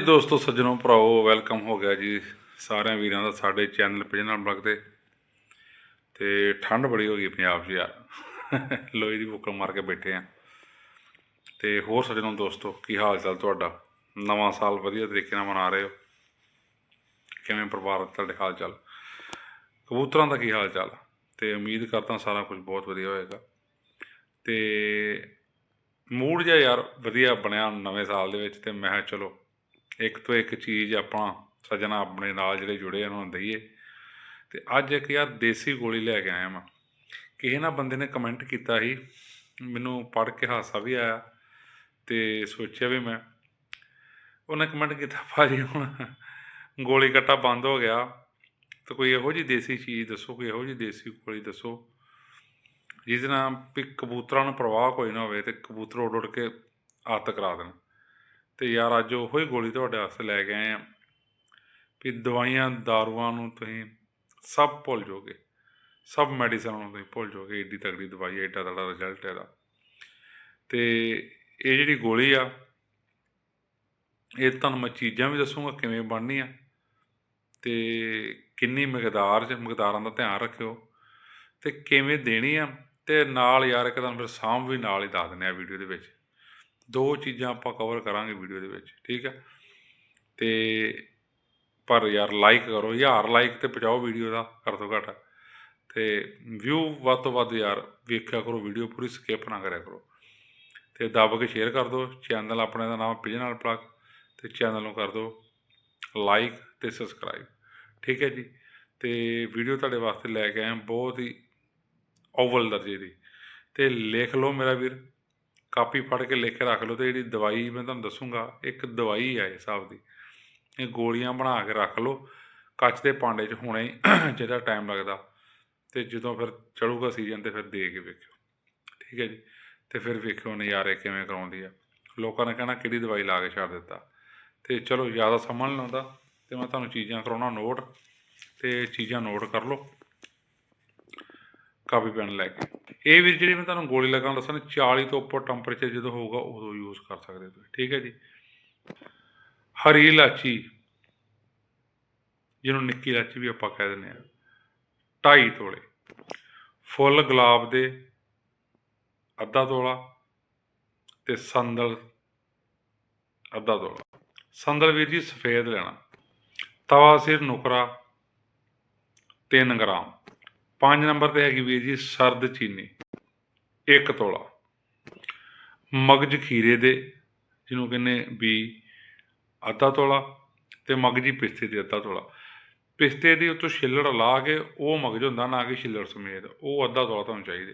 ਦੋਸਤੋ, ਸੱਜਣੋ ਭਰਾਓ ਵੈਲਕਮ ਹੋ ਗਿਆ ਜੀ। ਸਾਰਿਆਂ ਵੀਰਾਂ ਦਾ ਸਾਡੇ ਚੈਨਲ ਪਿਜਨਲ ਬਲਗ ਤੇ। ਤੇ ਠੰਡ ਬੜੀ ਹੋ ਗਈ ਪੰਜਾਬ 'ਚ ਯਾਰ। ਲੋਈ ਦੀ ਬੁੱਕਲ ਮਾਰ ਕੇ ਬੈਠੇ ਆ। ਤੇ ਹੋਰ ਸੱਜਣੋ, ਦੋਸਤੋ, ਕੀ ਹਾਲ ਚਾਲ ਤੁਹਾਡਾ? ਨਵਾਂ ਸਾਲ ਵਧੀਆ ਤਰੀਕੇ ਨਾਲ ਮਨਾ ਰਹੇ ਹੋ? ਕਿਵੇਂ ਪਰਿਵਾਰ, ਤੁਹਾਡੇ ਹਾਲ ਚਾਲ? ਕਬੂਤਰਾਂ ਦਾ ਕੀ ਹਾਲ ਚਾਲ? ਤੇ ਉਮੀਦ ਕਰਦਾ ਸਾਰਾ ਕੁਝ ਬਹੁਤ ਵਧੀਆ ਹੋਏਗਾ। ਤੇ ਮੂਡ ਜਿਹਾ ਯਾਰ, ਵਧੀਆ ਬਣਿਆ ਨਵੇਂ ਸਾਲ ਦੇ ਵਿੱਚ ਤੇ ਮੈਂ ਕਿਹਾ ਚਲੋ ਇੱਕ ਤੋਂ ਇੱਕ ਚੀਜ਼ ਆਪਾਂ ਸੱਜਣਾ ਆਪਣੇ ਨਾਲ ਜਿਹੜੇ ਜੁੜੇ ਆ, ਉਹਨਾਂ ਨੂੰ ਦਈਏ। ਤੇ ਅੱਜ ਇੱਕ ਯਾਰ ਦੇਸੀ ਗੋਲੀ ਲੈ ਕੇ ਆਇਆ ਮੈਂ ਕਿਸੇ ਨਾ ਬੰਦੇ ਨੇ ਕਮੈਂਟ ਕੀਤਾ ਸੀ। ਮੈਨੂੰ ਪੜ੍ਹ ਕੇ ਹਾਸਾ ਵੀ ਆਇਆ ਤੇ ਸੋਚਿਆ ਵੀ ਮੈਂ। ਉਹਨੇ ਕਮੈਂਟ ਕੀਤਾ, ਭਾਜੀ, ਹੁਣ ਗੋਲੀ ਕੱਟਾ ਬੰਦ ਹੋ ਗਿਆ। ਤੇ ਕੋਈ ਇਹੋ ਜੀ ਦੇਸੀ ਚੀਜ਼ ਦੱਸੋ, ਕੋਈ ਇਹੋ ਜੀ ਦੇਸੀ ਗੋਲੀ ਦੱਸੋ। ਜਿਹਦੇ ਨਾਲ ਵੀ ਕਬੂਤਰਾਂ ਨੂੰ ਪ੍ਰਵਾਹ ਕੋਈ ਨਾ ਹੋਵੇ ਤੇ ਕਬੂਤਰ ਉੱਡ ਉੱਡ ਕੇ ਆਤ ਕਰਾ ਦੇਣ। ਤੇ ਯਾਰ ਅੱਜ ਉਹੋ ਹੀ ਗੋਲੀ ਤੁਹਾਡੇ ਵਾਸਤੇ ਲੈ ਕੇ ਆਏ ਆ ਵੀ ਦਵਾਈਆਂ ਦਾਰੂਆਂ ਨੂੰ ਤੁਸੀਂ ਸਭ ਭੁੱਲ ਜਾਓਗੇ। ਸਭ ਮੈਡੀਸਨ ਨੂੰ ਤੁਸੀਂ ਭੁੱਲ ਜਾਓਗੇ ਏਡੀ ਤਗੜੀ ਦਵਾਈ ਹੈ, ਏਡਾ ਤਗੜਾ ਰਿਜ਼ਲਟ ਇਹਦਾ। ਤੇ ਇਹ ਜਿਹੜੀ ਗੋਲੀ ਆ ਇਹ ਤੁਹਾਨੂੰ ਮੈਂ ਚੀਜ਼ਾਂ ਵੀ ਦੱਸੂਗਾ ਕਿਵੇਂ ਬਣਨੀ ਆ ਤੇ ਕਿੰਨੀ ਮਕਦਾਰ ਚ ਮਕਦਾਰਾਂ ਦਾ ਧਿਆਨ ਰੱਖਿਓ ਤੇ ਕਿਵੇਂ ਦੇਣੀ ਆ ਤੇ ਨਾਲ ਯਾਰ ਇੱਕ ਤੁਹਾਨੂੰ ਫਿਰ ਸਾਂਭ ਵੀ ਨਾਲ ਹੀ ਦੱਸ ਦਿੰਦੇ ਆ ਵੀਡੀਓ ਦੇ ਵਿੱਚ। ਦੋ ਚੀਜ਼ਾਂ ਆਪਾਂ ਕਵਰ ਕਰਾਂਗੇ ਵੀਡੀਓ ਦੇ ਵਿੱਚ, ਠੀਕ ਹੈ? ਤੇ ਪਰ ਯਾਰ ਲਾਈਕ ਕਰੋ ਯਾਰ ਲਾਈਕ ਤੇ ਪਹੁੰਚਾਓ ਵੀਡੀਓ ਦਾ, ਘੱਟ ਤੋਂ ਘੱਟ। ਤੇ ਵਿਊ ਵੱਧ ਤੋਂ ਵੱਧ ਯਾਰ ਵੇਖਿਆ ਕਰੋ ਵੀਡੀਓ ਪੂਰੀ ਸਕਿਪ ਨਾ ਕਰਿਆ ਕਰੋ। ਤੇ ਦੱਬ ਕੇ ਸ਼ੇਅਰ ਕਰ ਦਿਓ ਚੈਨਲ ਆਪਣੇ ਦਾ ਨਾਮ ਪਿਜਨਲ ਪਲੱਗ ਤੇ ਚੈਨਲ ਨੂੰ ਕਰ ਦਿਓ ਲਾਈਕ ਤੇ ਸਬਸਕ੍ਰਾਈਬ ਠੀਕ ਹੈ ਜੀ? ਤੇ ਵੀਡੀਓ ਤੁਹਾਡੇ ਵਾਸਤੇ ਲੈ ਕੇ ਆਇਆ ਬਹੁਤ ਹੀ ਅਵਲ ਦਰਜੇ ਦੀ। ਤੇ ਲਿਖ ਲਓ ਮੇਰਾ ਵੀਰ। ਕਾਪੀ ਫੜ ਕੇ ਲਿਖ ਕੇ ਰੱਖ ਲਓ ਤੇ ਜਿਹੜੀ ਦਵਾਈ ਮੈਂ ਤੁਹਾਨੂੰ ਦੱਸੂਗਾ, ਇੱਕ ਦਵਾਈ ਹੈ ਇਸ ਹਿਸਾਬ ਦੀ। ਇਹ ਗੋਲੀਆਂ ਬਣਾ ਕੇ ਰੱਖ ਲਓ, ਕੱਚ ਦੇ ਭਾਂਡੇ 'ਚ ਹੁਣੇ ਹੀ ਜਿਹੜਾ ਟਾਈਮ ਲੱਗਦਾ। ਤੇ ਜਦੋਂ ਫਿਰ ਚੜੂਗਾ ਸੀਜ਼ਨ ਤੇ ਫਿਰ ਦੇ ਕੇ ਵੇਖਿਓ। ਠੀਕ ਹੈ ਜੀ? ਤੇ ਫਿਰ ਵੇਖਿਓ ਨਜ਼ਾਰੇ ਕਿਵੇਂ ਕਰਾਉਂਦੀ ਆ। ਲੋਕਾਂ ਨੇ ਕਹਿਣਾ ਕਿਹੜੀ ਦਵਾਈ ਲਾ ਕੇ ਛੱਡ ਦਿੱਤਾ। ਤੇ ਚਲੋ ਜ਼ਿਆਦਾ ਸਮਝ ਨਹੀਂ ਲਾਉਂਦਾ, ਤੇ ਮੈਂ ਤੁਹਾਨੂੰ ਚੀਜ਼ਾਂ ਕਰਾਉਣਾ ਨੋਟ ਤੇ ਚੀਜ਼ਾਂ ਨੋਟ ਕਰ ਲਓ। ਕਾਪੀ ਪੈਣ ਲੈ ਕੇ ਇਹ ਵੀਰ ਜਿਹੜੀ ਮੈਂ ਤੁਹਾਨੂੰ ਗੋਲੀ ਲਗਾਉਣ ਦੱਸਾਂ 40 ਤੋਂ ਉੱਪਰ ਟੈਂਪਰੇਚਰ ਜਦੋਂ ਹੋਊਗਾ, ਉਦੋਂ ਯੂਜ਼ ਕਰ ਸਕਦੇ ਹੋ ਤੁਸੀਂ। ਠੀਕ ਹੈ ਜੀ? ਹਰੀ ਇਲਾਚੀ, ਜਿਹਨੂੰ ਨਿੱਕੀ ਇਲਾਚੀ ਵੀ ਆਪਾਂ ਕਹਿ ਦਿੰਦੇ ਆ ਢਾਈ ਤੋਲੇ। ਫੁੱਲ ਗੁਲਾਬ ਦੇ, ਅੱਧਾ ਤੋਲਾ ਤੇ ਸੰਦਲ, ਅੱਧਾ ਤੋਲਾ। ਸੰਦਲ ਵੀਰ ਜੀ, ਸਫੇਦ ਲੈਣਾ। ਤਵਾ ਸਿਰ ਨੁਕਰਾ 3 ਗ੍ਰਾਮ। 5 ਨੰਬਰ ਤੇ ਹੈਗੀ ਵੀਰ ਜੀ, ਸਰਦ ਚੀਨੀ 1 ਤੋਲਾ। ਮਗਜ ਖੀਰੇ ਦੇ, ਜਿਹਨੂੰ ਕਹਿੰਦੇ ਵੀ ਅੱਧਾ ਤੋਲਾ ਤੇ ਮਗਜੀ ਪਿਸਤੇ ਦੇ ਅੱਧਾ ਤੋਲਾ। ਪਿਸਤੇ ਦੀ ਉੱਤੋਂ ਛਿੱਲੜ ਲਾ ਕੇ ਉਹ ਮਗਜ ਹੁੰਦਾ ਨਾ ਕਿ ਛਿੱਲੜ ਸਮੇਤ, ਉਹ ਅੱਧਾ ਤੋਲਾ ਤੁਹਾਨੂੰ ਚਾਹੀਦਾ।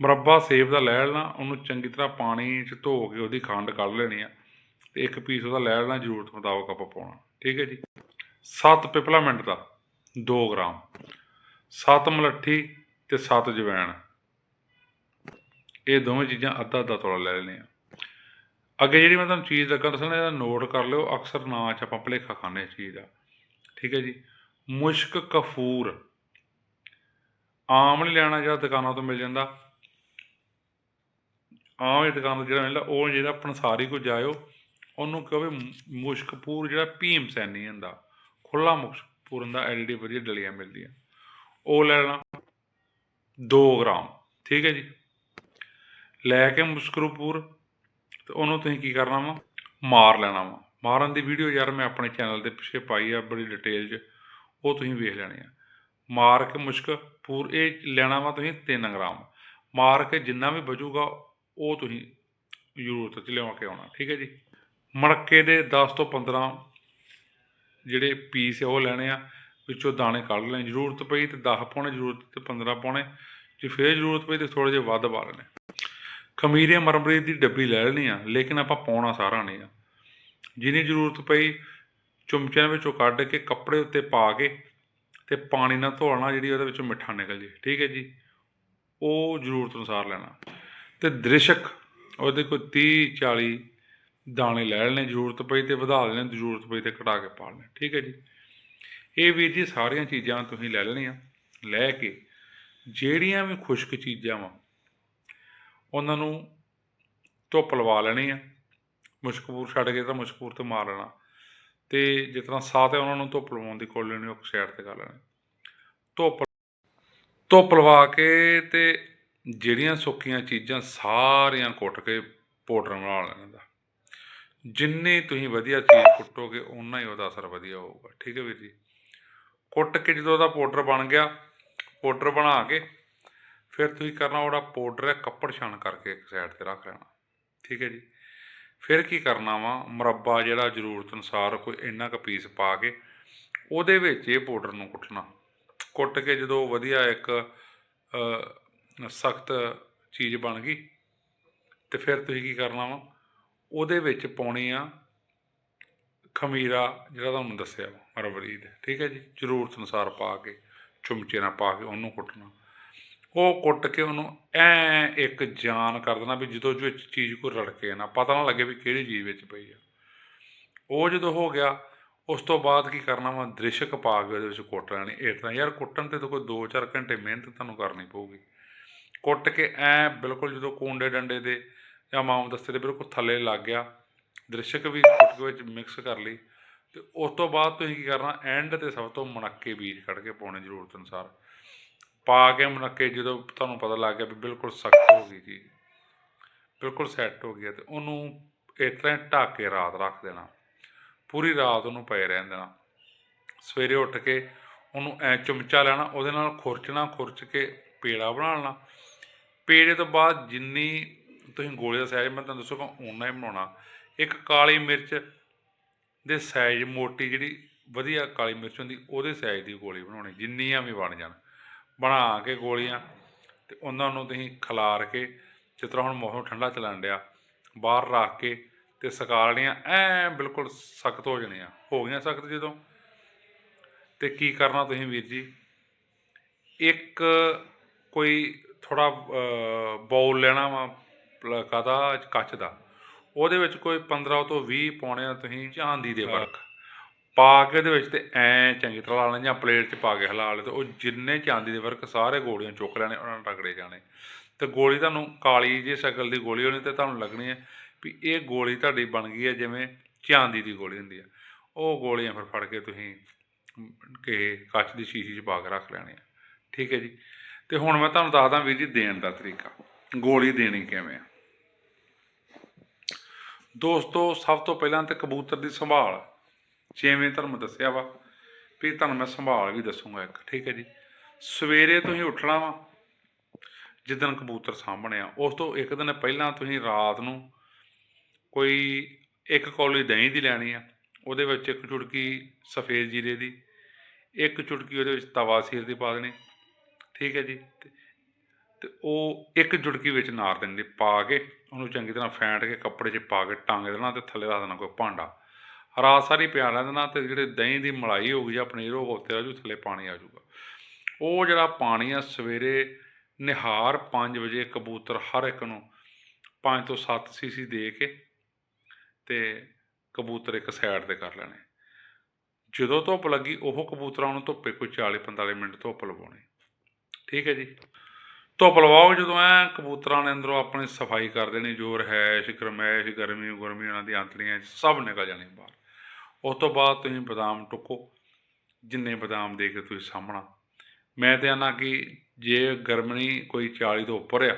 ਮੁਰੱਬਾ ਸੇਬ ਦਾ ਲੈ ਲੈਣਾ ਉਹਨੂੰ ਚੰਗੀ ਤਰ੍ਹਾਂ ਪਾਣੀ 'ਚ ਧੋ ਕੇ ਉਹਦੀ ਖੰਡ ਕੱਢ ਲੈਣੀ ਆ ਤੇ ਇੱਕ ਪੀਸ ਉਹਦਾ ਲੈ ਲੈਣਾ ਜ਼ਰੂਰਤ ਮੁਤਾਬਕ ਆਪਾਂ ਪਾਉਣਾ। ਠੀਕ ਹੈ ਜੀ? 7 ਪਿਪਲਾਮੈਂਟ ਦਾ 2 ਗ੍ਰਾਮ। ਸੱਤ ਮਲੱਠੀ ਤੇ ਸੱਤ ਜਵੈਣ। ਇਹ ਦੋਵੇਂ ਚੀਜ਼ਾਂ ਅੱਧਾ ਅੱਧਾ ਤੋਲਾ ਲੈ ਲੈਣੇ ਆ ਅੱਗੇ ਜਿਹੜੀ ਮੈਂ ਤੁਹਾਨੂੰ ਚੀਜ਼ ਲੱਗਾ ਦੱਸਣਾ, ਇਹਦਾ ਨੋਟ ਕਰ ਲਿਓ। ਅਕਸਰ ਨਾਂ 'ਚ ਆਪਾਂ ਭੁਲੇਖਾ ਖਾਂਦੇ ਇਸ ਚੀਜ਼ ਦਾ। ਠੀਕ ਹੈ ਜੀ? ਮੁਸ਼ਕ ਕਫੂਰ। ਆਮ ਨਹੀਂ ਲੈਣਾ ਜਿਹੜਾ ਦੁਕਾਨਾਂ ਤੋਂ ਮਿਲ ਜਾਂਦਾ। ਆਮ ਹੀ ਦੁਕਾਨ ਤੋਂ ਜਿਹੜਾ ਮਿਲਦਾ, ਉਹ ਜਿਹੜਾ ਪੰਸਾਰੀ ਕੋ ਜਾਇਓ, ਉਹਨੂੰ ਕਹੋ ਵੀ ਮੁ- ਮੁਸ਼ਕਪੂਰ ਜਿਹੜਾ ਭੀਮ ਸੈਨੀ ਹੁੰਦਾ। ਖੁੱਲਾ ਮੁਸ਼ਕਪੂਰ ਹੁੰਦਾ ਐਲਡੀ ਵਧੀਆ ਡਲੀਆਂ ਮਿਲਦੀਆਂ। ਉਹ ਲੈ ਲੈਣਾ। 2 ਗ੍ਰਾਮ, ਠੀਕ ਹੈ ਜੀ। ਲੈ ਕੇ ਮੁਸ਼ਕਰਪੂਰ ਤੇ ਉਹਨੂੰ ਤੁਸੀਂ ਕੀ ਕਰਨਾ ਵਾ? ਮਾਰ ਲੈਣਾ ਵਾ। ਮਾਰਨ ਦੀ ਵੀਡੀਓ ਯਾਰ ਮੈਂ ਆਪਣੇ ਚੈਨਲ ਦੇ ਪਿੱਛੇ ਪਾਈ ਆ ਬੜੀ ਡਿਟੇਲ 'ਚ। ਉਹ ਤੁਸੀਂ ਵੇਖ ਲੈਣੀ ਆ। ਮਾਰ ਕੇ ਮੁਸ਼ਕ, ਪੂਰ ਇਹ ਲੈਣਾ ਵਾ ਤੁਸੀਂ 3 ਗ੍ਰਾਮ। ਮਾਰ ਕੇ ਜਿੰਨਾ ਵੀ ਬਚੂਗਾ, ਉਹ ਤੁਸੀਂ ਜ਼ਰੂਰਤ 'ਚ ਲਿਆ ਕੇ ਆਉਣਾ, ਠੀਕ ਹੈ ਜੀ। ਮੜਕੇ ਦੇ 10 ਤੋਂ 15 ਜਿਹੜੇ ਪੀਸ ਆ ਉਹ ਲੈਣੇ ਆ। ਵਿੱਚੋਂ ਦਾਣੇ ਕੱਢ ਲੈਣੇ, ਜ਼ਰੂਰਤ ਪਈ ਤੇ 10 ਪਾਉਣੇ ਜ਼ਰੂਰਤ ਤੇ 15 ਪਾਉਣੇ ਜੇ ਫੇਰ ਜ਼ਰੂਰਤ ਪਈ ਤੇ ਥੋੜੇ ਜਿਹਾ ਵੱਧ ਪਾ ਲੈਣੇ। ਖਮੀਰੇ ਮਰਮਰੀ ਦੀ ਡੱਬੀ ਲੈ ਲੈਣੀ ਆ, ਲੇਕਿਨ ਆਪਾਂ ਪਾਉਣਾ ਸਾਰਾ ਨਹੀਂ ਆ। ਜਿੰਨੀ ਜ਼ਰੂਰਤ ਪਈ, ਚੁੰਮਚਿਆਂ ਵਿੱਚੋਂ ਕੱਢ ਕੇ ਕੱਪੜੇ ਉੱਤੇ ਪਾ ਕੇ ਤੇ ਪਾਣੀ ਨਾਲ ਧੋਣਾ, ਜਿਹੜੀ ਉਹਦੇ ਵਿੱਚੋਂ ਮਿੱਠਾ ਨਿਕਲ ਜੇ। ਠੀਕ ਹੈ ਜੀ? ਉਹ ਜ਼ਰੂਰਤ ਅਨੁਸਾਰ ਲੈਣਾ। ਤੇ ਦ੍ਰਿਸ਼ਕ, ਉਹਦੇ ਕੋਈ 30 40 ਦਾਣੇ ਲੈ ਲੈਣੇ, ਜ਼ਰੂਰਤ ਪਈ ਤੇ ਵਧਾ ਲੈਣੇ, ਜ਼ਰੂਰਤ ਪਈ ਤੇ ਘਟਾ ਕੇ ਪਾ ਲੈਣੇ। ਠੀਕ ਹੈ ਜੀ? ਇਹ ਵੀਰ ਜੀ ਸਾਰੀਆਂ ਚੀਜ਼ਾਂ ਤੁਸੀਂ ਲੈ ਲੈਣੀਆਂ, ਲੈ ਕੇ ਜਿਹੜੀਆਂ ਵੀ ਖੁਸ਼ਕ ਚੀਜ਼ਾਂ ਵਾ, ਉਹਨਾਂ ਨੂੰ ਧੁੱਪ ਲਵਾ ਲੈਣੀ ਆ ਮੁਸ਼ਕਪੂਰ ਛੱਡ ਕੇ ਤਾਂ ਮੁਸ਼ਕਪੂਰ ਤੇ ਮਾਰ ਲੈਣਾ। ਤੇ ਜਿਸ ਤਰ੍ਹਾਂ ਸਾਥ ਹੈ ਉਹਨਾਂ ਨੂੰ ਧੁੱਪ ਲਵਾਉਣ ਦੀ ਕੋਲ ਲੈਣੀ, ਉਹ ਸਾਈਡ ਤੇ ਕਰ ਲੈਣੀ। ਧੁੱਪ ਧੁੱਪ ਲਵਾ ਕੇ ਤੇ ਜਿਹੜੀਆਂ ਸੁੱਕੀਆਂ ਚੀਜ਼ਾਂ ਸਾਰੀਆਂ ਕੁੱਟ ਕੇ ਪਾਊਡਰ ਬਣਾ ਲੈਣਾ ਦਾ ਜਿੰਨੀ ਤੁਸੀਂ ਵਧੀਆ ਚੀਜ਼ ਕੁੱਟੋਗੇ ਉਨਾ ਹੀ ਉਹਦਾ ਅਸਰ ਵਧੀਆ ਹੋਊਗਾ। ਠੀਕ ਹੈ ਵੀਰ ਜੀ? ਕੁੱਟ ਕੇ ਜਦੋਂ ਉਹਦਾ ਪਾਊਡਰ ਬਣ ਗਿਆ ਪਾਊਡਰ ਬਣਾ ਕੇ, ਫਿਰ ਤੁਸੀਂ ਕਰਨਾ ਉਹਦਾ ਪਾਊਡਰ ਹੈ ਕੱਪੜ ਛਾਣ ਕਰਕੇ ਇੱਕ ਸਾਈਡ ਤੇ ਰੱਖ ਲੈਣਾ। ਠੀਕ ਹੈ ਜੀ? ਫਿਰ ਕੀ ਕਰਨਾ ਵਾ? ਮੁਰੱਬਾ ਜਿਹੜਾ ਜ਼ਰੂਰਤ ਅਨੁਸਾਰ ਕੋਈ ਇੰਨਾ ਕੁ ਪੀਸ ਪਾ ਕੇ ਉਹਦੇ ਵਿੱਚ ਇਹ ਪਾਊਡਰ ਨੂੰ ਕੁੱਟਣਾ। ਕੁੱਟ ਕੇ ਜਦੋਂ ਵਧੀਆ ਇੱਕ ਸਖਤ ਚੀਜ਼ ਬਣ ਗਈ, ਤੇ ਫਿਰ ਤੁਸੀਂ ਕੀ ਕਰਨਾ ਵਾ? ਉਹਦੇ ਵਿੱਚ ਪਾਉਣੀ ਆ ਖਮੀਰਾ ਜਿਹੜਾ ਤੁਹਾਨੂੰ ਦੱਸਿਆ ਵਾ ਰਬੜੀ ਦੇ ਠੀਕ ਹੈ ਜੀ? ਜ਼ਰੂਰਤ ਅਨੁਸਾਰ ਪਾ ਕੇ, ਚਮਚੇ ਨਾਲ ਪਾ ਕੇ ਉਹਨੂੰ ਕੁੱਟਣਾ। ਉਹ ਕੁੱਟ ਕੇ ਉਹਨੂੰ ਐ ਇੱਕ ਜਾਨ ਕਰ ਦੇਣਾ ਵੀ ਜਦੋਂ ਜੋ ਚੀਜ਼ ਕੋਈ ਰੜਕੇ ਨਾ, ਪਤਾ ਨਾ ਲੱਗੇ ਵੀ ਕਿਹੜੀ ਚੀਜ਼ ਵਿੱਚ ਪਈ ਆ। ਉਹ ਜਦੋਂ ਹੋ ਗਿਆ, ਉਸ ਤੋਂ ਬਾਅਦ ਕੀ ਕਰਨਾ ਵਾ? ਦ੍ਰਿਸ਼ਕ ਪਾ ਕੇ ਉਹਦੇ ਵਿੱਚ ਕੁੱਟ ਲੈਣੀ। ਇਸ ਤਰ੍ਹਾਂ ਯਾਰ ਕੁੱਟਣ ਤੇ ਤਾਂ ਕੋਈ 2-4 ਘੰਟੇ ਮਿਹਨਤ ਤੁਹਾਨੂੰ ਕਰਨੀ ਪਊਗੀ। ਕੁੱਟ ਕੇ ਐ ਬਿਲਕੁਲ ਜਦੋਂ ਕੋਂਡੇ ਡੰਡੇ ਦੇ ਜਾਂ ਮਾਮ ਦਸਤੇ ਦੇ ਬਿਲਕੁਲ ਥੱਲੇ ਲੱਗ ਗਿਆ, ਦ੍ਰਿਸ਼ਕ ਵੀ ਕੁੱਟ ਕੇ ਵਿੱਚ ਮਿਕਸ ਕਰ ਲਈ। ਤੇ ਉਸ ਤੋਂ ਬਾਅਦ ਤੁਸੀਂ ਕੀ ਕਰਨਾ ਐਂਡ ਤੇ ਸਭ ਤੋਂ ਮਣੱਕੇ ਬੀਜ ਕੱਢ ਕੇ ਪਾਉਣੇ ਜ਼ਰੂਰਤ ਅਨੁਸਾਰ। ਪਾ ਕੇ ਮਣੱਕੇ ਜਦੋਂ ਤੁਹਾਨੂੰ ਪਤਾ ਲੱਗ ਗਿਆ ਵੀ ਬਿਲਕੁਲ ਸਖਤ ਹੋ ਗਈ ਜੀ ਬਿਲਕੁਲ ਸੈੱਟ ਹੋ ਗਿਆ ਤੇ ਉਹਨੂੰ ਇਸ ਤਰ੍ਹਾਂ ਹੀ ਢੱਕ ਕੇ ਰਾਤ ਰੱਖ ਦੇਣਾ। ਪੂਰੀ ਰਾਤ ਉਹਨੂੰ ਪਏ ਰਹਿਣ ਦੇਣਾ। ਸਵੇਰੇ ਉੱਠ ਕੇ ਉਹਨੂੰ ਐ ਚਮਚਾ ਲੈਣਾ, ਉਹਦੇ ਨਾਲ ਖੁਰਚਣਾ, ਖੁਰਚ ਕੇ ਪੇੜਾ ਬਣਾ ਲੈਣਾ। ਪੇੜੇ ਤੋਂ ਬਾਅਦ ਜਿੰਨੀ ਤੁਸੀਂ ਗੋਲੇ ਦਾ ਸਾਈਜ਼ ਮੈਂ ਤੁਹਾਨੂੰ ਦੱਸੂਗਾ ਉਨਾ ਹੀ ਬਣਾਉਣਾ। ਇੱਕ ਕਾਲੀ ਮਿਰਚ ਦੇ ਸਾਈਜ਼ ਮੋਟੀ ਜਿਹੜੀ ਵਧੀਆ ਕਾਲੀ ਮਿਰਚ ਹੁੰਦੀ, ਉਹਦੇ ਸਾਈਜ਼ ਦੀ ਗੋਲੀ ਬਣਾਉਣੀ, ਜਿੰਨੀਆਂ ਵੀ ਬਣ ਜਾਣ। ਬਣਾ ਕੇ ਗੋਲੀਆਂ ਤੇ ਉਹਨਾਂ ਨੂੰ ਤੁਸੀਂ ਖਿਲਾਰ ਕੇ, ਜਿਸ ਤਰ੍ਹਾਂ ਹੁਣ ਮੌਸਮ ਠੰਡਾ ਚੱਲਣ ਡਿਆ, ਬਾਹਰ ਰੱਖ ਕੇ ਤੇ ਸੁਕਾ ਲੈਣੀਆਂ, ਐ ਬਿਲਕੁਲ ਸਖਤ ਹੋ ਜਾਣੀਆਂ। ਹੋ ਗਈਆਂ ਸਖਤ ਜਦੋਂ। ਤੇ ਕੀ ਕਰਨਾ ਤੁਸੀਂ ਵੀਰ ਜੀ? ਇੱਕ ਕੋਈ ਥੋੜਾ ਬਾਉਲ ਲੈਣਾ ਵਾ ਪਲ- ਕੱਚ ਦਾ। ਉਹਦੇ ਵਿੱਚ ਕੋਈ 15 ਤੋਂ 20 ਪਾਉਣੇ ਆ ਤੁਸੀਂ ਚਾਂਦੀ ਦੇ ਵਰਕ ਪਾ ਕੇ ਉਹਦੇ ਵਿੱਚ ਤੇ ਐ ਚੰਗੀ ਤਰ੍ਹਾਂ ਲਾ ਲੈਣਾ ਜਾਂ ਪਲੇਟ 'ਚ ਪਾ ਕੇ ਹਿਲਾ ਲਏ ਤੇ ਉਹ ਜਿੰਨੇ ਚਾਂਦੀ ਦੇ ਵਰਕ ਸਾਰੇ ਗੋਲੀਆਂ ਚੁੱਕ ਲੈਣੇ ਉਹਨਾਂ ਨਾਲ ਰਗੜੇ ਜਾਣੇ। ਤੇ ਗੋਲੀ ਤੁਹਾਨੂੰ ਕਾਲੀ ਜੇ ਸ਼ਕਲ ਦੀ ਗੋਲੀ ਹੋਣੀ ਤੇ ਤੁਹਾਨੂੰ ਲੱਗਣੀ ਹੈ ਵੀ ਇਹ ਗੋਲੀ ਤੁਹਾਡੀ ਬਣ ਗਈ ਹੈ ਜਿਵੇਂ ਚਾਂਦੀ ਦੀ ਗੋਲੀ ਹੁੰਦੀ ਆ ਉਹ ਗੋਲੀਆਂ ਫਿਰ ਫੜ ਕੇ ਤੁਸੀਂ ਕਿ ਕੱਚ ਦੀ ਸ਼ੀਸ਼ੀ 'ਚ ਪਾ ਕੇ ਰੱਖ ਲੈਣੀਆਂ ਠੀਕ ਹੈ ਜੀ। ਤੇ ਹੁਣ ਮੈਂ ਤੁਹਾਨੂੰ ਦੱਸਦਾ ਵੀਰ ਜੀ ਦੇਣ ਦਾ ਤਰੀਕਾ ਗੋਲੀ ਦੇਣੀ ਕਿਵੇਂ ਆ। ਦੋਸਤੋ, ਸਭ ਤੋਂ ਪਹਿਲਾਂ ਤੇ ਕਬੂਤਰ ਦੀ ਸੰਭਾਲ। ਜਿਵੇਂ ਤੁਹਾਨੂੰ ਦੱਸਿਆ ਵਾ ਵੀ ਤੁਹਾਨੂੰ ਮੈਂ ਸੰਭਾਲ ਵੀ ਦੱਸੂਗਾ ਇੱਕ, ਠੀਕ ਹੈ ਜੀ? ਸਵੇਰੇ ਤੁਸੀਂ ਉੱਠਣਾ ਵਾ ਜਿੱਦਣ ਕਬੂਤਰ ਸਾਹਮਣੇ ਆ। ਉਸ ਤੋਂ ਇੱਕ ਦਿਨ ਪਹਿਲਾਂ ਤੁਸੀਂ ਰਾਤ ਨੂੰ ਕੋਈ ਇੱਕ ਕੌਲੀ ਦਹੀਂ ਦੀ ਲੈਣੀ ਆ, ਉਹਦੇ ਵਿੱਚ ਇੱਕ ਚੁਟਕੀ ਸਫੇਦ ਜੀਰੇ ਦੀ, ਇੱਕ ਚੁਟਕੀ ਉਹਦੇ ਵਿੱਚ ਤਵਾ ਸੀਰ ਦੀ ਪਾ ਦੇਣੀ, ਠੀਕ ਹੈ ਜੀ? ਤੇ- ਉਹ ਇੱਕ ਚੁਟਕੀ ਵਿੱਚ ਨਾਰ ਦੇਣੀ, ਪਾ ਕੇ ਉਹਨੂੰ ਚੰਗੀ ਤਰ੍ਹਾਂ ਫੈਂਟ ਕੇ ਕੱਪੜੇ 'ਚ ਪਾ ਕੇ ਟੰਗ ਦੇਣਾ ਤੇ ਥੱਲੇ ਰੱਖ ਦੇਣਾ ਕੋਈ ਭਾਂਡਾ। ਰਾਤ ਸਾਰੀ ਪਿਆ ਰਹਿਣ ਦੇਣਾ ਤੇ ਜਿਹੜੇ ਦਹੀਂ ਦੀ ਮਲਾਈ ਹੋਊਗੀ ਜਾਂ ਪਨੀਰ ਹੋਊਗਾ ਉੱਤੇ ਆ ਜੂ ਥੱਲੇ ਪਾਣੀ ਆ ਜੂਗਾ ਉਹ ਜਿਹੜਾ ਪਾਣੀ ਆ ਸਵੇਰੇ ਨਿਹਾਰ 5 ਵਜੇ ਕਬੂਤਰ ਹਰ ਇੱਕ ਨੂੰ 5 ਤੋਂ 7 ਸੀਸੀ ਦੇ ਕੇ ਤੇ ਕਬੂਤਰ ਇੱਕ ਸਾਈਡ ਤੇ ਕਰ ਲੈਣੇ। ਜਦੋਂ ਧੁੱਪ ਲੱਗੀ, ਉਹ ਕਬੂਤਰਾਂ ਨੂੰ ਧੁੱਪੇ ਕੋਈ 40 45 ਮਿੰਟ ਧੁੱਪ ਲਵਾਉਣੀ। ਠੀਕ ਹੈ ਜੀ? ਧੁੱਪ ਲਵਾਓ ਜਦੋਂ ਐ ਕਬੂਤਰਾਂ ਨੇ ਅੰਦਰੋਂ ਆਪਣੀ ਸਫ਼ਾਈ ਕਰ ਦੇਣੀ ਜੋ ਰਹਿਸ਼ ਗਰਮੈਸ਼, ਗਰਮੀ ਗਰਮੀ ਉਹਨਾਂ ਦੀ ਆਂਤੜੀਆਂ ਸਭ ਨਿਕਲ ਜਾਣੀ ਬਾਹਰ। ਉਸ ਤੋਂ ਬਾਅਦ ਤੁਸੀਂ ਬਦਾਮ ਟੁੱਕੋ, ਜਿੰਨੇ ਬਦਾਮ ਦੇ ਕੇ ਤੁਸੀਂ ਸਾਹਮਣਾ ਮੈਂ ਤੇ ਆਨਾ ਕਿ ਜੇ ਗਰਮਣੀ ਕੋਈ 40 ਤੋਂ ਉੱਪਰ ਆ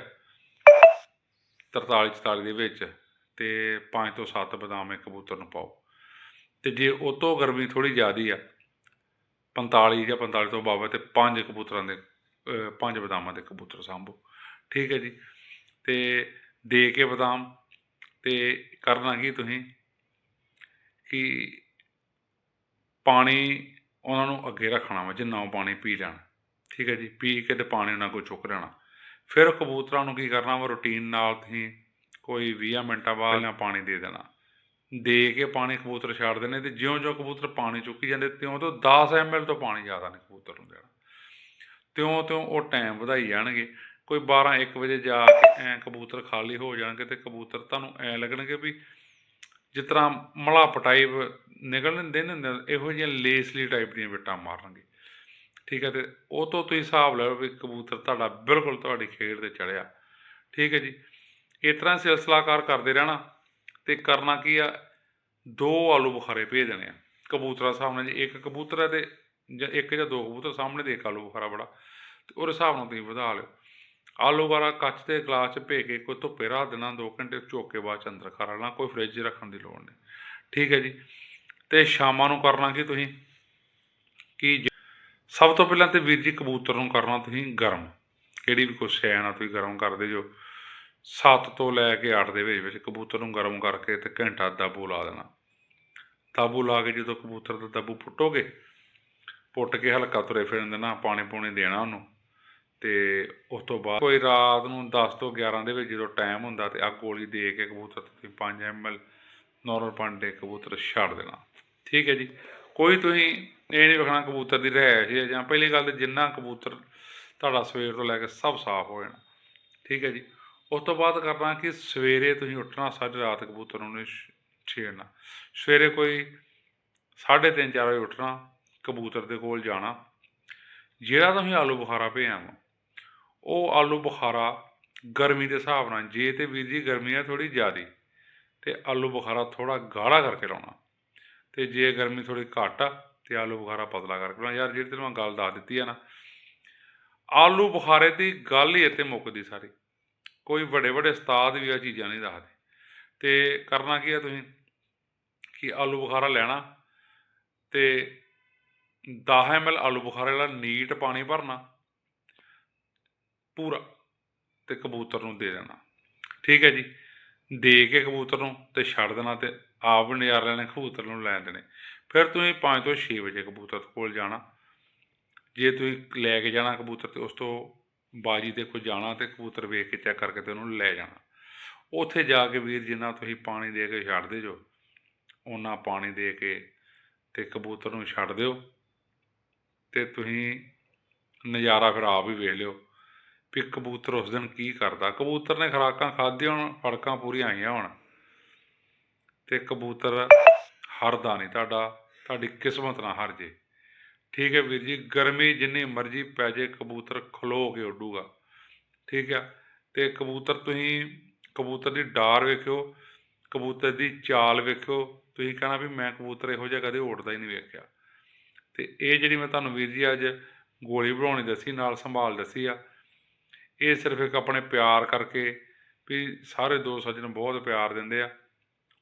43 44 ਦੇ ਵਿੱਚ, ਤੇ 5 ਤੋਂ 7 ਬਦਾਮ ਇੱਕ ਕਬੂਤਰ ਨੂੰ ਪਾਓ। ਤੇ ਜੇ ਉਹ ਤੋਂ ਗਰਮੀ ਥੋੜੀ ਜ਼ਿਆਦੀ ਆ 45 ਜਾਂ 45 ਤੋਂ ਬਾਅਦ ਤੇ ਪੰਜ ਕਬੂਤਰਾਂ ਦੇ ਪੰਜ ਬਦਾਮਾਂ ਦੇ ਕਬੂਤਰ ਸਾਂਭੋ। ਠੀਕ ਹੈ ਜੀ। ਤੇ ਦੇ ਕੇ ਬਦਾਮ ਤੇ ਕਰਨਾ ਕੀ ਤੁਸੀਂ? ਕਿ ਪਾਣੀ ਉਹਨਾਂ ਨੂੰ ਅੱਗੇ ਰੱਖਣਾ ਵਾ ਜਿੰਨਾ ਉਹ ਪਾਣੀ ਪੀ ਲੈਣ। ਠੀਕ ਹੈ ਜੀ। ਪੀ ਕੇ ਤੇ ਪਾਣੀ ਉਹਨਾਂ ਕੋਲ ਚੁੱਕ ਲੈਣਾ। ਫਿਰ ਕਬੂਤਰਾਂ ਨੂੰ ਕੀ ਕਰਨਾ ਵਾ? ਰੂਟੀਨ ਨਾਲ ਤੁਸੀਂ ਕੋਈ 20 ਮਿੰਟਾਂ ਬਾਅਦ ਪਹਿਲਾਂ ਪਾਣੀ ਦੇ ਦੇਣਾ। ਦੇ ਕੇ ਪਾਣੀ ਕਬੂਤਰ ਛੱਡ ਦੇਣੇ ਤੇ ਜਿਉਂ-ਜਿਉਂ ਕਬੂਤਰ ਪਾਣੀ ਚੁੱਕੀ ਜਾਂਦੇ ਤਿਉਂ ਤੋਂ 10 ml ਤੋਂ ਪਾਣੀ ਜ਼ਿਆਦਾ ਨਹੀਂ ਕਬੂਤਰ ਨੂੰ ਦੇਣਾ। ਤਿਉਂ ਤਿਉਂ ਉਹ ਟਾਈਮ ਵਧਾਈ ਜਾਣਗੇ। ਕੋਈ 12 1 ਵਜੇ ਜਾ ਕੇ ਐ ਕਬੂਤਰ ਖਾਲੀ ਹੋ ਜਾਣਗੇ ਤੇ ਕਬੂਤਰ ਤੁਹਾਨੂੰ ਐ ਲੱਗਣਗੇ ਵੀ ਜਿਸ ਤਰ੍ਹਾਂ ਮਲਾਪ ਟਾਈਪ ਨਿਕਲਣ ਦੇ ਨੇ ਇਹੋ ਜਿਹੀਆਂ ਲੇਸਲੀ ਟਾਈਪ ਦੀਆਂ ਵਿਟਾਂ ਮਾਰਨਗੇ। ਠੀਕ ਹੈ ਤੇ ਉਹ ਤੋਂ ਤੁਸੀਂ ਹਿਸਾਬ ਲਓ ਵੀ ਕਬੂਤਰ ਤੁਹਾਡਾ ਬਿਲਕੁਲ ਤੁਹਾਡੀ ਖੇਡ ਤੇ ਚੜਿਆ। ਠੀਕ ਹੈ ਜੀ। ਇਸ ਤਰ੍ਹਾਂ ਸਿਲਸਿਲਾਕਾਰ ਕਰਦੇ ਰਹਿਣਾ ਤੇ ਕਰਨਾ ਕੀ ਆ? ਦੋ ਆਲੂ ਬੁਖਾਰੇ ਭੇਜ ਦੇਣੇ ਆ। ਕਬੂਤਰਾਂ ਦੇ ਹਿਸਾਬ ਨਾਲ ਜੇ, ਇੱਕ ਕਬੂਤਰ ਹੈ ਤੇ ਜਾਂ ਇੱਕ ਜਾਂ ਦੋ ਕਬੂਤਰ ਸਾਹਮਣੇ ਦੇਖ ਇੱਕ ਆਲੂ ਬੁਖਾਰਾ ਬੜਾ ਤੇ ਉਹਦੇ ਹਿਸਾਬ ਨਾਲ ਤੁਸੀਂ ਵਧਾ ਲਿਓ। ਆਲੂ ਬੁਖਾਰਾ ਕੱਚ ਦੇ ਗਲਾਸ 'ਚ ਭੇ ਕੇ ਕੋਈ ਧੁੱਪੇ ਰੱਖ ਦੇਣਾ 2 ਘੰਟੇ ਝੋਕ ਕੇ ਬਾਅਦ 'ਚ ਅੰਦਰ ਖਾ ਲੈਣਾ, ਕੋਈ ਫ੍ਰਿਜ ਰੱਖਣ ਦੀ ਲੋੜ ਨਹੀਂ। ਠੀਕ ਹੈ ਜੀ। ਤੇ ਸ਼ਾਮਾਂ ਨੂੰ ਕਰਨਾ ਕੀ ਤੁਸੀਂ? ਕਿ ਜ- ਸਭ ਤੋਂ ਪਹਿਲਾਂ ਤੇ ਵੀਰ ਜੀ ਕਬੂਤਰ ਨੂੰ ਕਰਨਾ ਤੁਸੀਂ ਗਰਮ। ਕਿਹੜੀ ਵੀ ਕੋਈ ਸੈਨ ਆ ਤੁਸੀਂ ਗਰਮ ਕਰਦੇ ਜੋ 7 ਤੋਂ ਲੈ ਕੇ 8 ਦੇ ਵਿੱਚ ਵਿੱਚ ਕਬੂਤਰ ਨੂੰ ਗਰਮ ਕਰਕੇ ਤੇ ਘੰਟਾ ਦਾਬੂ ਲਾ ਦੇਣਾ। ਦਾਬੂ ਲਾ ਕੇ ਜਦੋਂ ਕਬੂਤਰ ਦਾ ਦਾਬੂ ਫੁੱਟੋਗੇ ਪੁੱਟ ਕੇ ਹਲਕਾ ਤੁਰੇ ਫਿਰਨ ਦੇਣਾ ਪਾਣੀ ਪੂਣੀ ਦੇਣਾ ਉਹਨੂੰ। ਤੇ ਉਸ ਤੋਂ ਬਾਅਦ ਕੋਈ ਰਾਤ ਨੂੰ 10 ਤੋਂ 11 ਦੇ ਵਿੱਚ ਜਦੋਂ ਟਾਈਮ ਹੁੰਦਾ ਤੇ ਆ ਗੋਲੀ ਦੇ ਕੇ ਕਬੂਤਰ ਤੇ ਤੁਸੀਂ 5 ml ਨੋਰਮਲ ਪਾਣੀ ਦੇ ਕਬੂਤਰ ਛੱਡ ਦੇਣਾ। ਠੀਕ ਹੈ ਜੀ। ਕੋਈ ਤੁਸੀਂ ਇਹ ਨਹੀਂ ਵੇਖਣਾ ਕਬੂਤਰ ਦੀ ਰਹਿ ਹੈ ਜਾਂ ਪਹਿਲੀ ਗੱਲ ਤੇ ਜਿੰਨਾ ਕਬੂਤਰ ਤੁਹਾਡਾ ਸਵੇਰ ਤੋਂ ਲੈ ਕੇ ਸਭ ਸਾਫ਼ ਹੋ ਜਾਣਾ। ਠੀਕ ਹੈ ਜੀ। ਉਸ ਤੋਂ ਬਾਅਦ ਕਰਨਾ ਕਿ ਸਵੇਰੇ ਤੁਸੀਂ ਉੱਠਣਾ ਸਾਰੀ ਰਾਤ ਕਬੂਤਰ ਨੂੰ ਨਹੀਂ ਛ- ਛੇੜਨਾ। ਸਵੇਰੇ ਕੋਈ 3:30 4 ਵਜੇ ਉੱਠਣਾ ਕਬੂਤਰ ਦੇ ਕੋਲ ਜਾਣਾ। ਜਿਹੜਾ ਤੁਸੀਂ ਆਲੂ ਬੁਖਾਰਾ ਭਿਆ ਵਾ, ਉਹ ਆਲੂ ਬੁਖਾਰਾ ਗਰਮੀ ਦੇ ਹਿਸਾਬ ਨਾਲ, ਜੇ ਤੇ ਵੀਰ ਜੀ ਗਰਮੀ ਆ ਥੋੜੀ ਜ਼ਿਆਦੀ, ਤੇ ਆਲੂ ਬੁਖਾਰਾ ਥੋੜਾ ਗਾੜਾ ਕਰਕੇ ਲਾਉਣਾ। ਤੇ ਜੇ ਗਰਮੀ ਥੋੜੀ ਘੱਟ ਆ, ਤੇ ਆਲੂ ਬੁਖਾਰਾ ਪਤਲਾ ਕਰਕੇ ਲਾਉਣਾ। ਯਾਰ, ਜਿਹੜੀ ਤੈਨੂੰ ਮੈਂ ਗੱਲ ਦੱਸ ਦਿੱਤੀ ਆ ਨਾ, ਆਲੂ ਬੁਖਾਰੇ ਦੀ ਗੱਲ ਹੀ ਇੱਥੇ ਮੁੱਕਦੀ ਸਾਰੀ। ਕੋਈ ਵੱਡੇ ਵੱਡੇ ਉਸਤਾਦ ਵੀ ਆ ਚੀਜ਼ਾਂ ਨਹੀਂ ਦੱਸਦੇ। ਤੇ ਕਰਨਾ ਕੀ ਆ ਤੁਸੀਂ? ਕਿ ਆਲੂ ਬੁਖਾਰਾ ਲੈਣਾ, ਤੇ 10 ml ਆਲੂ ਬੁਖਾਰੇ ਵਾਲਾ ਨੀਟ ਪਾਣੀ ਭਰਨਾ, ਪੂਰਾ ਤੇ ਕਬੂਤਰ ਨੂੰ ਦੇ ਦੇਣਾ। ਠੀਕ ਹੈ ਜੀ? ਦੇ ਕੇ ਕਬੂਤਰ ਨੂੰ ਤੇ ਛੱਡ ਦੇਣਾ ਤੇ ਆਪ ਨਜ਼ਾਰੇ ਲੈਣੇ ਕਬੂਤਰ ਨੂੰ ਲੈਣ ਦੇਣੇ। ਫਿਰ ਤੁਸੀਂ 5 ਤੋਂ 6 ਵਜੇ ਕਬੂਤਰ ਕੋਲ ਜਾਣਾ। ਜੇ ਤੁਸੀਂ ਲੈ ਕੇ ਜਾਣਾ ਕਬੂਤਰ ਤੇ ਉਸ ਤੋਂ ਬਾਜੀ ਤੇ ਕੋਈ ਜਾਣਾ ਤੇ ਕਬੂਤਰ ਵੇਖ ਕੇ ਚੈੱਕ ਕਰਕੇ ਤੇ ਉਹਨੂੰ ਲੈ ਜਾਣਾ। ਉੱਥੇ ਜਾ ਕੇ ਵੀਰ ਜਿੰਨਾ ਤੁਸੀਂ ਪਾਣੀ ਦੇ ਕੇ ਛੱਡ ਦੇ ਜੋ ਉਹਨਾਂ ਪਾਣੀ ਦੇ ਕੇ ਤੇ ਕਬੂਤਰ ਨੂੰ ਛੱਡ ਦਿਓ। ਤੇ ਤੁਸੀਂ ਨਜ਼ਾਰਾ ਫਿਰ ਆਪ ਹੀ ਵੇਖ ਲਿਓ ਵੀ ਕਬੂਤਰ ਉਸ ਦਿਨ ਕੀ ਕਰਦਾ। ਕਬੂਤਰ ਨੇ ਖੁਰਾਕਾਂ ਖਾਧੀਆਂ ਹੋਣ, ਫੜਕਾਂ ਪੂਰੀਆਂ ਆਈਆਂ ਹੋਣ ਤੇ ਕਬੂਤਰ ਹਰਦਾ ਨਹੀਂ ਤੁਹਾਡਾ, ਤੁਹਾਡੀ ਕਿਸਮਤ ਨਾ ਹਰ ਜੇ। ਠੀਕ ਹੈ ਵੀਰ ਜੀ, ਗਰਮੀ ਜਿੰਨੀ ਮਰਜ਼ੀ ਪੈ ਜੇ, ਕਬੂਤਰ ਖਲੋ ਕੇ ਉੱਡੂਗਾ। ਠੀਕ ਹੈ, ਤੇ ਕਬੂਤਰ ਤੁਸੀਂ ਕਬੂਤਰ ਦੀ ਡਾਰ ਵੇਖਿਓ, ਕਬੂਤਰ ਦੀ ਚਾਲ ਵੇਖਿਓ। ਤੁਸੀਂ ਕਹਿਣਾ ਵੀ ਮੈਂ ਕਬੂਤਰ ਇਹੋ ਜਿਹਾ ਕਦੇ ਉੱਡਦਾ ਹੀ ਨਹੀਂ ਵੇਖਿਆ। ਤੇ ਇਹ ਜਿਹੜੀ ਮੈਂ ਤੁਹਾਨੂੰ ਵੀਰ ਜੀ ਅੱਜ ਗੋਲੀ ਬਣਾਉਣੀ ਦੱਸੀ, ਨਾਲ ਸੰਭਾਲ ਦੱਸੀ ਆ, ਇਹ ਸਿਰਫ ਇੱਕ ਆਪਣੇ ਪਿਆਰ ਕਰਕੇ ਵੀ ਸਾਰੇ ਦੋ ਸੱਜਣ ਬਹੁਤ ਪਿਆਰ ਦਿੰਦੇ ਆ।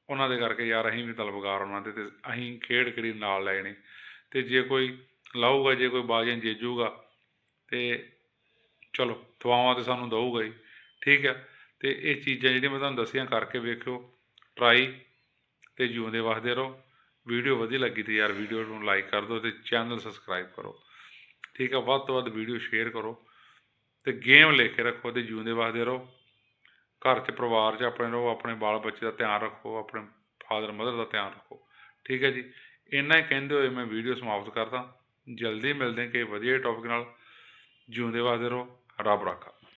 ਉਹਨਾਂ ਦੇ ਕਰਕੇ ਯਾਰ ਅਸੀਂ ਵੀ ਤਲਬਗਾਰ ਉਹਨਾਂ ਦੇ ਤੇ ਅਸੀਂ ਖੇਡ ਖੇੜੀ ਨਾਲ ਲੈ ਜਾਣੀ। ਤੇ ਜੇ ਕੋਈ ਲਾਊਗਾ, ਜੇ ਕੋਈ ਬਾਜ਼ੀਆਂ ਜੇਜੂਗਾ, ਤੇ ਚਲੋ ਦੁਆਵਾਂ ਤੇ ਸਾਨੂੰ ਦਊਗਾ ਹੀ, ਠੀਕ ਹੈ ਤੇ ਇਹ ਚੀਜ਼ਾਂ ਜਿਹੜੀਆਂ ਮੈਂ ਤੁਹਾਨੂੰ ਦੱਸੀਆਂ ਕਰਕੇ ਵੇਖਿਓ ਟਰਾਈ ਤੇ ਜਿਉਂਦੇ ਵਸਦੇ ਰਹੋ। ਵੀਡੀਓ ਵਧੀਆ ਲੱਗੀ ਤੇ ਯਾਰ ਵੀਡੀਓ ਨੂੰ ਲਾਈਕ ਕਰ ਦਿਓ ਤੇ ਚੈਨਲ ਸਬਸਕ੍ਰਾਈਬ ਕਰੋ। ਠੀਕ ਆ, ਵੱਧ ਤੋਂ ਵੱਧ ਵੀਡੀਓ ਸ਼ੇਅਰ ਕਰੋ ਤੇ ਗੇਮ ਲੈ ਕੇ ਰੱਖੋ ਤੇ ਜਿਉਂਦੇ ਵਸਦੇ ਰਹੋ। ਘਰ 'ਚ ਪਰਿਵਾਰ 'ਚ ਆਪਣੇ ਰਹੋ, ਆਪਣੇ ਬਾਲ ਬੱਚੇ ਦਾ ਧਿਆਨ ਰੱਖੋ, ਆਪਣੇ ਫਾਦਰ ਮਦਰ ਦਾ ਧਿਆਨ ਰੱਖੋ। ਠੀਕ ਹੈ ਜੀ, ਇੰਨਾ ਹੀ ਕਹਿੰਦੇ ਹੋਏ ਮੈਂ ਵੀਡੀਓ ਸਮਾਪਤ ਕਰਦਾ। ਜਲਦੀ ਮਿਲਦੇ ਕਿ ਵਧੀਆ ਟੌਪਿਕ ਨਾਲ। ਜਿਉਂਦੇ ਵਸਦੇ ਰਹੋ, ਰੱਬ ਰਾਖਾ।